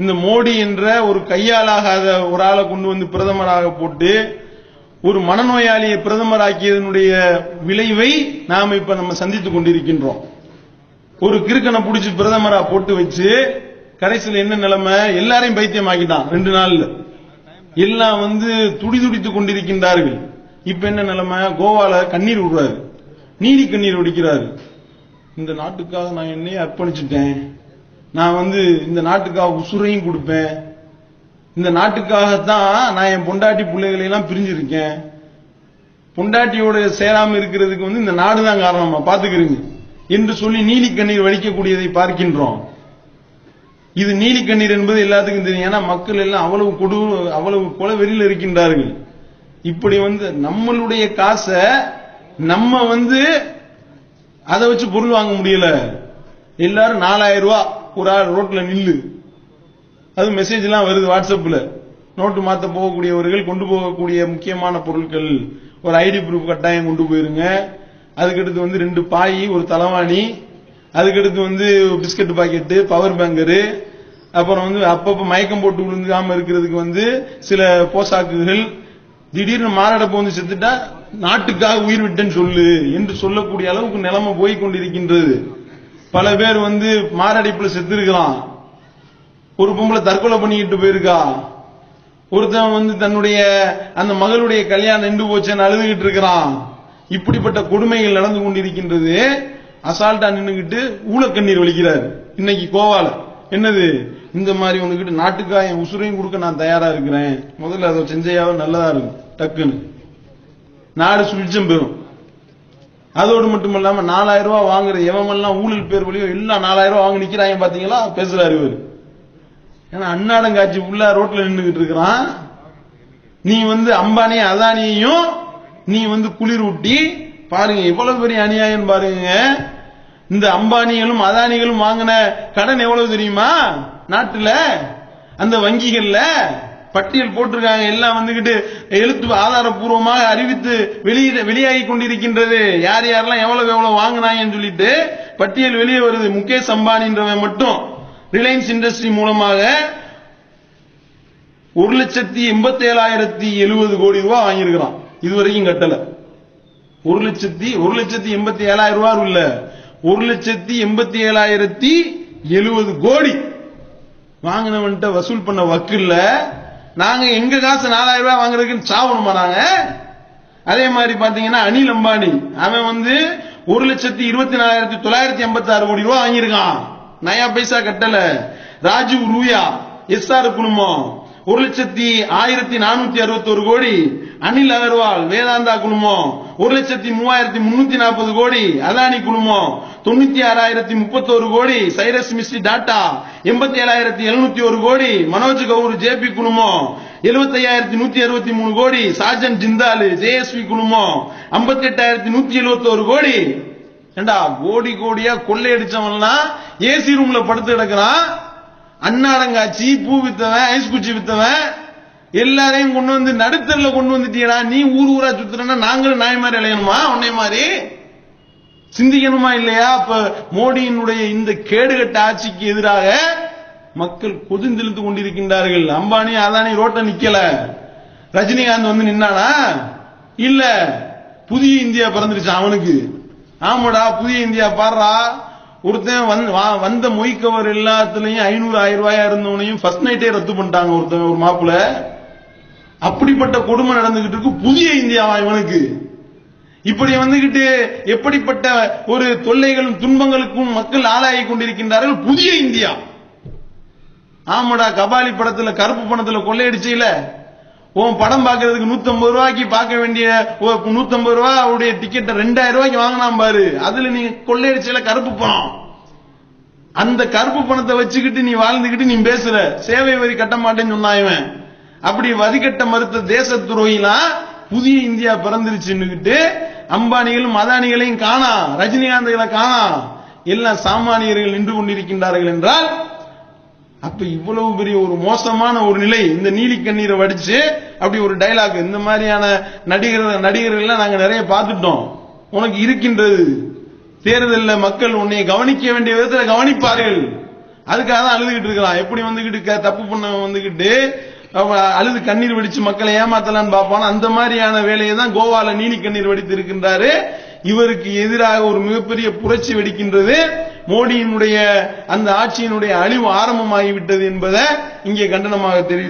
இந்த மோடி என்ற ஒரு கையாலாகாத ஒரு ஆளை கொண்டு வந்து பிரதமராக போட்டு ஒரு மனநோயாளியை பிரதமராக்கியதனுடைய விளைவை நாம் இப்ப நம்ம சந்தித்துக் கொண்டிருக்கின்றோம். ஒரு கிறுக்கனை பிடிச்சி பிரதமரா போட்டு வச்சு கடைசியில் என்ன நிலைமை? எல்லாரையும் பைத்தியம் பைத்தியமாக்கிட்டான் ரெண்டு நாள்ல. எல்லாம் வந்து துடிதுடித்துக் கொண்டிருக்கின்றார்கள். இப்ப என்ன நிலைமை? கோவால கண்ணீர் விடுறாரு. நீதி கண்ணீர் வடிக்கிறாரு. இந்த நாட்டுக்காக நான் என்னையே அர்ப்பணிச்சுட்டேன். நான் வந்து இந்த நாட்டுக்காக உசுரையும் கொடுப்பேன். இந்த நாட்டுக்காகத்தான் நான் என் பொண்டாட்டி பிள்ளைகளை எல்லாம் பிரிஞ்சிருக்கேன். பொண்டாட்டியோட சேராம இருக்கிறதுக்கு வந்து இந்த நாடு தான் காரணமா. பாத்துக்கிறீங்க என்று சொல்லி நீலி கண்ணீர் வடிக்கக்கூடியதை பார்க்கின்றோம். இது நீலி கண்ணீர் என்பது எல்லாத்துக்கும் தெரியும். ஏன்னா மக்கள் எல்லாம் அவ்வளவு கொடு அவ்வளவு கொலவெறியில் இருக்கின்றார்கள். இப்படி வந்து நம்மளுடைய காசை நம்ம வந்து அதை வச்சு பொருள் வாங்க முடியல. எல்லாரும் நாலாயிரம் ரூபாய் ஒரு ஆள் ரோட்ல நில்லு. அது மெசேஜ் எல்லாம் வருது வாட்ஸ்அப்ல நோட்டு மாத்த போகக்கூடியவர்கள் கொண்டு போகக்கூடிய முக்கியமான பொருட்கள். ஒரு ஐடி ப்ரூஃப் கட்டாயம் கொண்டு போயிருங்க. அதுக்கடுத்து வந்து ரெண்டு பாய் ஒரு தலவாணி. அதுக்கடுத்து வந்து பிஸ்கட் பாக்கெட்டு பவர் பேங்கரு அப்புறம் வந்து அப்பப்ப மயக்கம் போட்டு விழுந்துக்காம இருக்கிறதுக்கு வந்து சில போசாக்குகள். திடீர்னு மாரடைப்பு வந்து செத்துட்டா நாட்டுக்காக உயிர் விட்டேன்னு சொல்லு என்று சொல்லக்கூடிய அளவுக்கு நிலைமை போய் கொண்டிருக்கின்றது பல பேர் வந்து மாரடைப்புல செத்து இருக்கலாம் ஒரு பொம்பளை தற்கொலை பண்ணிக்கிட்டு போயிருக்கா. ஒருத்தன் வந்து தன்னுடைய அந்த மகளுடைய கல்யாணம் நின்று போச்சுன்னு அழுதுகிட்டு இருக்கிறான். இப்படிப்பட்ட கொடுமைகள் நடந்து கொண்டிருக்கின்றது. அசால்ட்டா நின்றுகிட்டு ஊழக்கண்ணீர் வலிக்கிறார். இன்னைக்கு கோவால. என்னது? இந்த மாதிரி உங்ககிட்ட நாட்டுக்காக என் உசுரையும் கொடுக்க நான் தயாரா இருக்கிறேன். முதல்ல அதை செஞ்சையாவது நல்லதா இருக்கும். டக்குன்னு. நாடு சுழிச்சம் பெறும். அதோடு மட்டும் இல்லாம நாலாயிரம் ரூபாய் வாங்குற எவமெல்லாம் ஊழல் பேர் வழியோ எல்லாம் நாலாயிரம் ரூபாய் வாங்கி நிக்கிறாங்க பாத்தீங்களா? பேசுறாரு இவர். ஏன்னா அண்ணாடங்காட்சி உள்ள ரோட்ல நின்றுகிட்டு இருக்கிறான். நீ வந்து அம்பானி அதானியையும் நீ வந்து குளிர் ஊட்டி பாருங்க எவ்வளவு பெரிய அநியாயம் பாருங்க. இந்த அம்பானிகளும் அதானிகளும் வாங்கின கடன் எவ்வளவு தெரியுமா? நாட்டுல? அந்த வங்கிகள்ல? பட்டியல் போட்டிருக்காங்க. எல்லாம் வந்துகிட்டு எழுத்து ஆதாரப்பூர்வமாக அறிவித்து வெளியிட வெளியாகி கொண்டிருக்கின்றது. யார் யாரெல்லாம் எவ்வளவு எவ்வளவு வாங்கினாங்கன்னு சொல்லிட்டு பட்டியல் வெளியே வருது. முகேஷ் அம்பானின்றவன் மட்டும். ரிலையன்ஸ் இண்டஸ்ட்ரி மூலமாக ஒரு லட்சத்தி எண்பத்தி ஏழாயிரத்தி எழுபது கோடி ரூபாய் வாங்கியிருக்கிறான். இதுவரைக்கும் கட்டல. ஒரு லட்சத்தி ஒரு லட்சத்தி எண்பத்தி ஏழாயிரம் ரூபாய் இல்ல. ஒரு லட்சத்தி எண்பத்தி ஏழாயிரத்தி எழுபது கோடி வாங்கினவன்ட்ட வசூல் பண்ண வக்கில்ல. நாங்க எங்க காசு நாலாயிரம் ரூபாய் வாங்குறதுக்குன்னு சாவணுமா நாங்க? அதே மாதிரி பாத்தீங்கன்னா அனில் அம்பானி. அவன் வந்து ஒரு லட்சத்தி இருபத்தி நாலாயிரத்தி தொள்ளாயிரத்தி எண்பத்தி ஆறு கோடி ரூபாய் வாங்கியிருக்கான். நயா பைசா கட்டல. ராஜீவ் ரூயா எஸ்ஆர் குழுமம். ஒரு லட்சத்தி ஆயிரத்தி நானூத்தி அறுபத்தோரு கோடி. அனில் அகர்வால் வேதாந்தா குழுமம். ஒரு லட்சத்தி மூவாயிரத்தி முன்னூத்தி நாற்பது கோடி. அதானி குழுமம். தொண்ணூத்தி ஆறாயிரத்தி முப்பத்தோரு கோடி சைரஸ் மிஸ்ரி டாட்டா எண்பத்தி ஏழாயிரத்தி எழுநூத்தி ஒரு கோடி மனோஜ் கவுர் ஜேபி குழுமம் எழுபத்தி ஐயாயிரத்தி நூத்தி அறுபத்தி மூணு கோடி சாஜன் ஜிந்தாலு ஜேஎஸ்பி குழுமம் ஐம்பத்தி எட்டாயிரத்தி நூத்தி எழுபத்தோரு கோடி. ஏண்டா கோடி கோடியா கொள்ளையடிச்சவன்லாம் ஏசி ரூம்ல படுத்து கிடக்குறான். அண்ணாடங்காச்சி பூ வித்தவன் ஐஸ் குச்சி வித்தவன். எல்லாரையும் கொண்டு வந்து நடுத்தரில் கொண்டு வந்துட்டீடா நீ ஊர் ஊரா சுத்துறனா நாங்களும் நாய் மாதிரி இளையணுமா உன்னை மாதிரி? சிந்திக்கணுமா இல்லையா? அப்ப மோடியினுடைய இந்த கேடுகட்ட ஆட்சிக்கு எதிராக மக்கள் கொதிந்தெழுத்து கொண்டிருக்கின்றார்கள். அம்பானி அதானி ரோட்ட நிக்கல. ரஜினிகாந்த் வந்து நின்னானா? இல்ல. புதிய இந்தியா பிறந்துருச்சு அவனுக்கு? ஆமாடா புதிய இந்தியா பாடுறா. ஒருத்தன் வந்து- வா- வந்த மொய்க்கவர் எல்லாத்துலயும் ஐநூறு ஆயிரம் ரூபாயா இருந்தவனையும் ஃபர்ஸ்ட் நைட்டே ரத்து பண்ணிட்டாங்க ஒருத்தன் ஒரு மாப்பிள்ள. அப்படிப்பட்ட கொடுமை நடந்துகிட்டு இருக்கு புதிய இந்தியாவா இவனுக்கு? இப்படி வந்துகிட்டு எப்படிப்பட்ட ஒரு தொல்லைகளும் துன்பங்களுக்கும் மக்கள் ஆளாகி கொண்டிருக்கின்றார்கள் புதிய இந்தியா. ஆமாடா கபாலி படத்துல கருப்பு பணத்துல கொள்ளையடிச்சீல. உன் படம் பாக்குறதுக்கு நூத்தம்பது ரூபாய்க்கு பார்க்க வேண்டிய நூத்தம்பது 150 ரூபாய் அவருடைய டிக்கெட்டை ரெண்டாயிரம் ரூபாய்க்கு வாங்கினா பாரு. அதுல நீ கொள்ளையடிச்சல கருப்பு பணம். அந்த கருப்பு பணத்தை வச்சுக்கிட்டு நீ வாழ்ந்துகிட்டு நீ பேசுற. சேவை வரி கட்ட மாட்டேன்னு சொன்னான் அப்படி வரி கட்ட மறுத்த தேச துரோகிலாம் புதிய இந்தியா பிறந்துருச்சுன்னுகிட்டு அம்பானிகளும் அதானிகளையும் காணா ரஜினிகாந்த்களை காணா. எல்லாம் சாமானியர்கள் நின்று கொண்டிருக்கின்றார்கள் என்றால் அப்ப இவ்வளவு பெரிய ஒரு மோசமான ஒரு நிலை இந்த நீலி கண்ணீரை வடிச்சு அப்படி ஒரு டைலாக் இந்த மாதிரியான நடிகர் நடிகர்கள் நாங்க நிறைய பார்த்துட்டோம். உனக்கு இருக்கின்றது. தேர்தலில் மக்கள் உன்னை கவனிக்க வேண்டிய விதத்தில் கவனிப்பார்கள். அதுக்காக தான் அழுதுகிட்டு இருக்கலாம் எப்படி வந்துகிட்டு தப்பு பண்ண வந்துகிட்டு அழுது கண்ணீர் வெடிச்சு மக்களை ஏமாத்தலான்னு பார்ப்பான். அந்த மாதிரியான வேலையை தான் கோவால நீலி கண்ணீர் வெடித்து இருக்கின்றாரு. இவருக்கு எதிராக ஒரு மிகப்பெரிய புரட்சி வெடிக்கின்றது. மோடியினுடைய அந்த ஆட்சியினுடைய அழிவு ஆரம்பமாகிவிட்டது என்பதை இங்கே கண்டனமாக தெரிவித்து